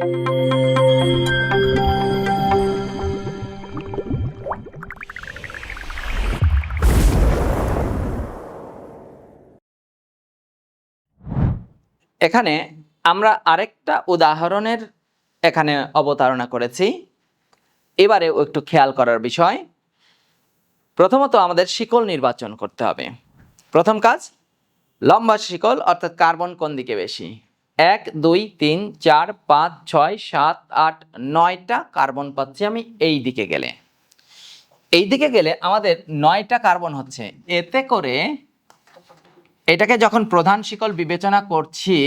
এখানে আমরা আরেকটা উদাহরণের এখানে অবতারণা করেছি। এবারেও একটু খেয়াল করার বিষয়। প্রথমত আমাদের শিকল নির্বাচন করতে হবে। প্রথম কাজ, লম্বা শিকল, অর্থাৎ কার্বন কোন দিকে বেশি? এক, দুই, তিন, চার, পাঁচ, ছয়, সাত, আট, নয়টা কার্বন পাচ্ছি আমি এই দিকে গেলে। এই দিকে গেলে আমাদের নয়টা কার্বন হচ্ছে। এতে করে এটাকে যখন প্রধান শিকল বিবেচনা করছি,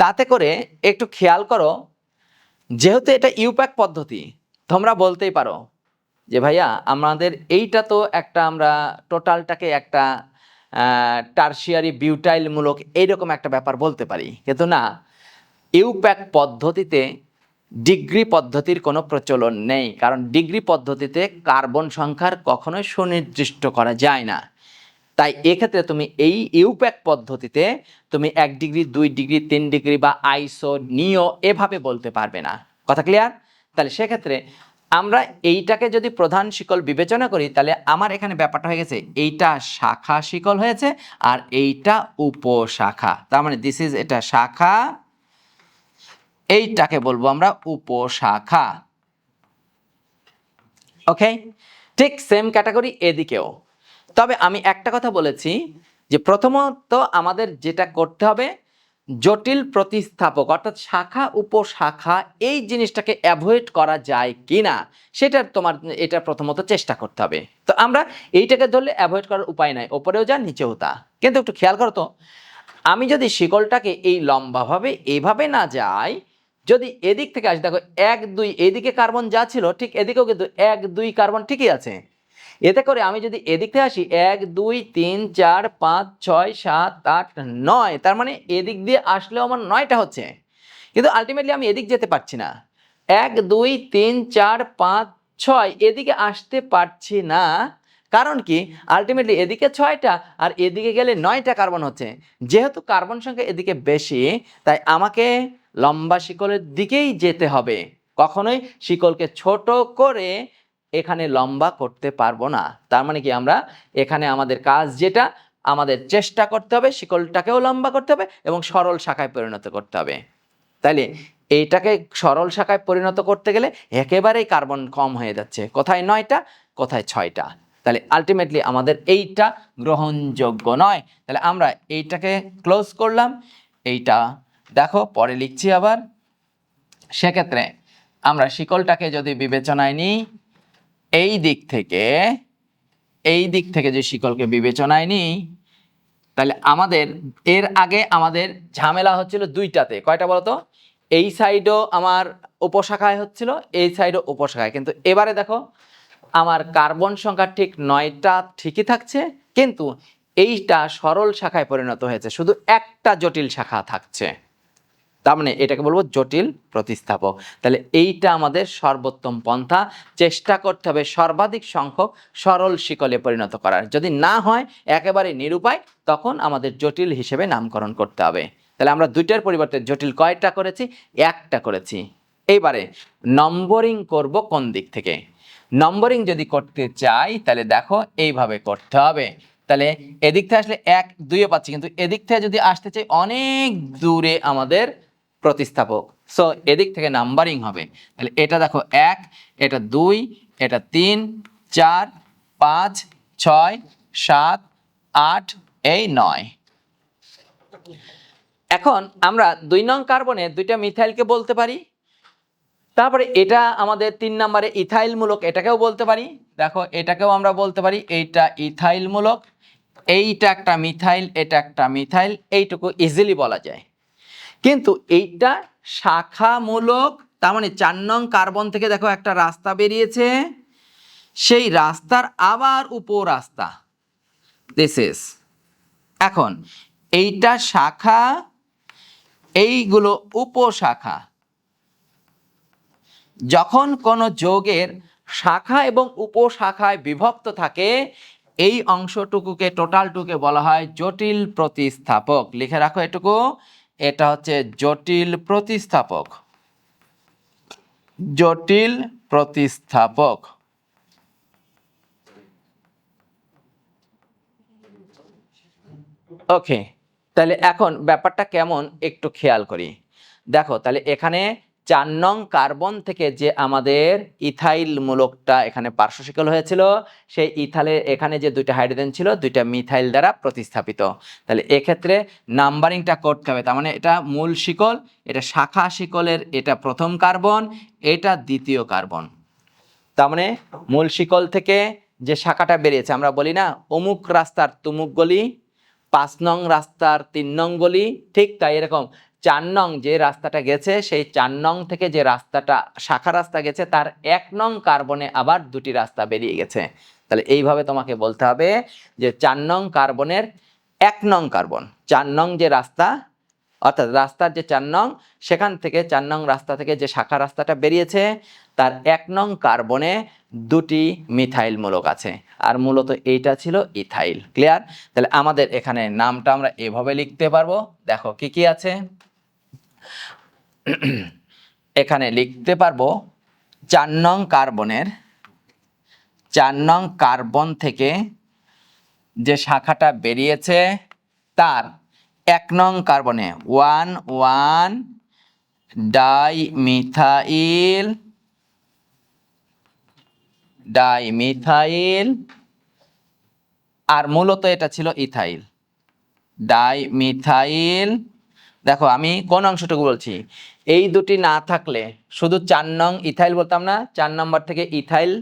তাতে করে একটু খেয়াল করো, যেহেতু এটা ইউপ্যাক পদ্ধতি, তোমরা বলতেই পারো যে ভাইয়া আমাদের এইটা তো একটা আমরা টোটালটাকে একটা টার্সিয়ারি বিউটাইলমূলক এইরকম একটা ব্যাপার বলতে পারি। কিন্তু না ইউপ্যাক পদ্ধতিতে ডিগ্রি পদ্ধতির কোনো প্রচলন নেই। কারণ ডিগ্রি পদ্ধতিতে কার্বন সংখ্যার কখনোই সুনির্দিষ্ট করা যায় না। তাই এক্ষেত্রে তুমি এই ইউপ্যাক পদ্ধতিতে তুমি এক ডিগ্রি, দুই ডিগ্রি, তিন ডিগ্রি বা আইসো নিও এভাবে বলতে পারবে না। কথা ক্লিয়ার তাহলে সেক্ষেত্রে আমরা এইটাকে যদি প্রধান শিকল বিবেচনা করি, তাহলে আমার এখানে ব্যাপারটা হয়ে গেছে, এইটা শাখা শিকল হয়েছে আর এইটা উপশাখা। তার মানে দিস ইজ এটা শাখা, এইটাকে বলব আমরা উপশাখা। ওকে ঠিক সেম ক্যাটাগরি এদিকেও। তবে আমি একটা কথা বলেছি যে প্রথমত আমাদের যেটা করতে হবে জটিল প্রতিস্থাপক, অর্থাৎ শাখা, উপশাখা, এই জিনিসটাকে অ্যাভয়েড করা যায় কি না সেটা তোমার, এটা প্রথমত চেষ্টা করতে হবে। তো আমরা এইটাকে ধরলে অ্যাভয়েড করার উপায় নাই, ওপরেও যা, নিচেও তা। কিন্তু একটু খেয়াল করো তো, আমি যদি শিকলটাকে এই লম্বাভাবে এইভাবে না যাই, যদি এদিক থেকে আসি, দেখো এক দুই, এদিকে কার্বন যা ছিল, ঠিক এদিকেও কিন্তু এক দুই কার্বন ঠিকই আছে। এতে করে আমি যদি এদিক থেকে আসি, এক, দুই, তিন, চার, পাঁচ, ছয়, সাত, আট, নয়, তার মানে এদিক দিয়ে আসলেও আমার নয়টা হচ্ছে। কিন্তু আলটিমেটলি আমি এদিক যেতে পারছি না। এক, দুই, তিন, চার, পাঁচ, ছয়, এদিকে আসতে পারছি না। কারণ কি? আলটিমেটলি এদিকে ছয়টা আর এদিকে গেলে নয়টা কার্বন হচ্ছে। যেহেতু কার্বন সংখ্যা এদিকে বেশি, তাই আমাকে লম্বা শিকলের দিকেই যেতে হবে। কখনোই শিকলকে ছোট করে এখানে লম্বা করতে পারব না। তার মানে কি আমরা এখানে আমাদের কাজ যেটা, আমাদের চেষ্টা করতে হবে, শিকলটাকেও লম্বা করতে হবে এবং সরল শাখায় পরিণত করতে হবে। তাইলে এইটাকে সরল শাখায় পরিণত করতে গেলে একেবারেই কার্বন কম হয়ে যাচ্ছে। কোথায় নয়টা? কোথায় ছয়টা? তাহলে আলটিমেটলি আমাদের এইটা গ্রহণযোগ্য নয়। তাহলে আমরা এইটাকে ক্লোজ করলাম। এইটা দেখো, পরে লিখছি আবার। সেক্ষেত্রে আমরা শিকলটাকে যদি বিবেচনায় নিই এই দিক থেকে, এই দিক থেকে যে শিকলকে বিবেচনায় নিই, তাহলে আমাদের, এর আগে আমাদের ঝামেলা হচ্ছিল দুইটাতে। কয়টা বলতো? এই সাইডও আমার উপশাখায় হচ্ছিল, এই সাইডও উপশাখায়। কিন্তু এবারে দেখো, আমার কার্বন সংখ্যা ঠিক নয়টা ঠিকই থাকছে, কিন্তু এইটা সরল শাখায় পরিণত হয়েছে। শুধু একটা জটিল শাখা থাকছে। তার মানে এটাকে বলব জটিল প্রতিস্থাপক। তাহলে এইটা আমাদের সর্বোত্তম পন্থা। চেষ্টা করতে হবে সর্বাধিক সংখ্যক সরল শিকলে পরিণত করার। যদি না হয়, একেবারে নিরুপায়, তখন আমাদের জটিল হিসেবে নামকরণ করতে হবে। তাহলে আমরা দুইটার পরিবর্তে জটিল কয়টা করেছি? একটা করেছি। এইবারে, নম্বরিং করব কোন দিক থেকে? নম্বরিং যদি করতে চাই, তাহলে দেখো এইভাবে করতে হবে। তাহলে এদিক থেকে আসলে এক দুইয়ে পাচ্ছি, কিন্তু এদিক থেকে যদি আসতে চাই, অনেক দূরে আমাদের প্রতিস্থাপক। সো এদিক থেকে নাম্বারিং হবে। তাহলে এটা দেখো এক, এটা দুই, এটা তিন, চার, পাঁচ, ছয়, সাত, আট, এই নয়। এখন আমরা দুই নং কার্বনে দুইটা মিথাইলকে বলতে পারি। তারপরে এটা আমাদের তিন নম্বরে ইথাইলমূলক, এটাকেও বলতে পারি। দেখো, এটাকেও আমরা বলতে পারি, এইটা ইথাইলমূলক, এইটা একটা মিথাইল, এটা একটা মিথাইল, এইটুকু ইজিলি বলা যায়। কিন্তু এইটা শাখামূলক, তার মানে চার নং কার্বন থেকে দেখো একটা রাস্তা বেরিয়েছে। সেই রাস্তার আবার উপ রাস্তা দিস ইজ এখন এইটা শাখা, এইগুলো উপশাখা। যখন কোনো যোগের শাখা এবং উপশাখায় বিভক্ত থাকে, এই অংশটুকুকে টোটালটুকে বলা হয় জটিল প্রতিস্থাপক। লিখে রাখো এটুকু। এটা হচ্ছে জটিল প্রতিস্থাপক। জটিল প্রতিস্থাপক। ওকে তাহলে এখন ব্যাপারটা কেমন একটু খেয়াল করি। দেখো, তাহলে এখানে চার নং কার্বন থেকে যে আমাদের ইথাইল মূলকটা এখানে পার্শ্বশিকল হয়েছিল, সেই ইথালে এখানে যে দুইটা হাইড্রোজেন ছিল, দুইটা মিথাইল দ্বারা প্রতিস্থাপিত। তাহলে এক্ষেত্রে নাম্বারিংটা করতে হবে, তার মানে এটা মূল শিকল, এটা শাখা শিকলের এটা প্রথম কার্বন, এটা দ্বিতীয় কার্বন। তার মানে মূল শিকল থেকে যে শাখাটা বেরিয়েছে, আমরা বলি না অমুক রাস্তার তুমুক গলি, পাঁচ নং রাস্তার তিন নং গলি, ঠিক তাই এরকম চার নং যে রাস্তাটা গেছে, সেই চার নং থেকে যে রাস্তাটা, শাখা রাস্তা গেছে, তার এক নং কার্বনে আবার দুটি রাস্তা বেরিয়ে গেছে। তাহলে এইভাবে তোমাকে বলতে হবে যে চার নং কার্বনের এক নং কার্বন চার নং যে রাস্তা, অর্থাৎ রাস্তার যে চার নং সেখান থেকে চার নং রাস্তা থেকে যে শাখা রাস্তাটা বেরিয়েছে, তার এক নং কার্বনে দুটি মিথাইল মূলক আছে। আর মূলত এইটা ছিল ইথাইল, ক্লিয়ার? তাহলে আমাদের এখানে নামটা আমরা এভাবে লিখতে পারব। দেখো কি কি আছে? এখানে লিখতে পারব চার নং কার্বনের, চার নং কার্বন থেকে যে শাখাটা বেরিয়েছে তার এক নং কার্বনে one one di methyl di methyl আর মূলত এটা ছিল ইথাইল ডাই মিথাইল দেখো, আমি কোন অংশটুকু বলছি? এই দুটি না থাকলে শুধু চার নং ইথাইল বলতাম না, চার নম্বর থেকে ইথাইল,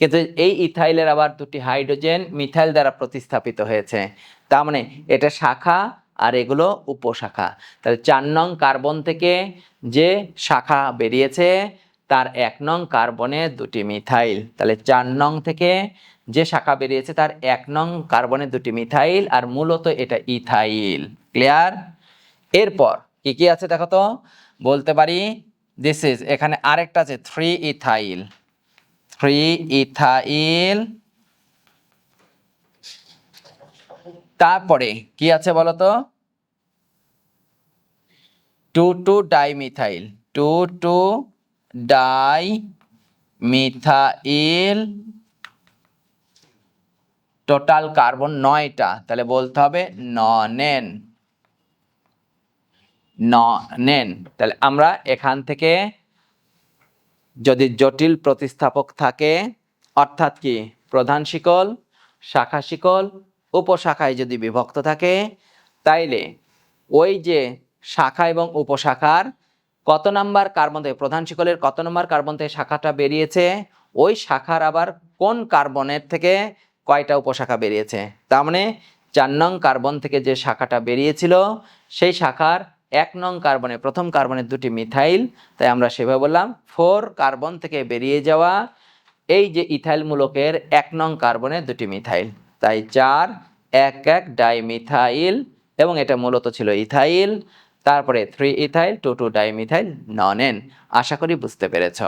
কিন্তু এই ইথাইলের আবার দুটি হাইড্রোজেন মিথাইল দ্বারা প্রতিস্থাপিত হয়েছে। তার মানে এটা শাখা আর এগুলো উপশাখা। তাহলে চার নং কার্বন থেকে যে শাখা বেরিয়েছে, তার এক নং কার্বনে দুটি মিথাইল। তাহলে চার নং থেকে যে শাখা বেরিয়েছে, তার এক নং কার্বনে দুটি মিথাইল, আর মূলত এটা ইথাইল। ক্লিয়ার? এরপর কি কি আছে দেখো তো? বলতে পারি দিস ইজ এখানে আরেকটা আছে থ্রি ইথাইল থ্রি ইথাইল তারপরে কি আছে বলো তো? Two two dimethyl two two di methyl total carbon নয়টা। তাহলে বলতে হবে ননেন ননেন তাহলে আমরা এখান থেকে যদি জটিল প্রতিস্থাপক থাকে, অর্থাৎ কি? প্রধান শিকল, শাখা শিকল, উপশাখায় যদি বিভক্ত থাকে, তাইলে ওই যে শাখা এবং উপশাখার কত নাম্বার কার্বন থেকে প্রধান শিকলের কত নম্বর কার্বন থেকে শাখাটা বেরিয়েছে? ওই শাখার আবার কোন কার্বনের থেকে কয়টা উপশাখা বেরিয়েছে? তার মানে চার নং কার্বন থেকে যে শাখাটা বেরিয়েছিল, সেই শাখার এক নং কার্বনে, প্রথম কার্বনের দুটি মিথাইল, তাই আমরা সেভাবে বললাম, ফোর কার্বন থেকে বেরিয়ে যাওয়া, এই যে ইথাইল মূলকের এক নং কার্বনে দুটি মিথাইল, তাই চার, এক এক ডাইমিথাইল, এবং এটা মূলত ছিল ইথাইল, তারপরে three ethyl, two two dimethyl, nonane, আশা করি বুঝতে পেরেছ।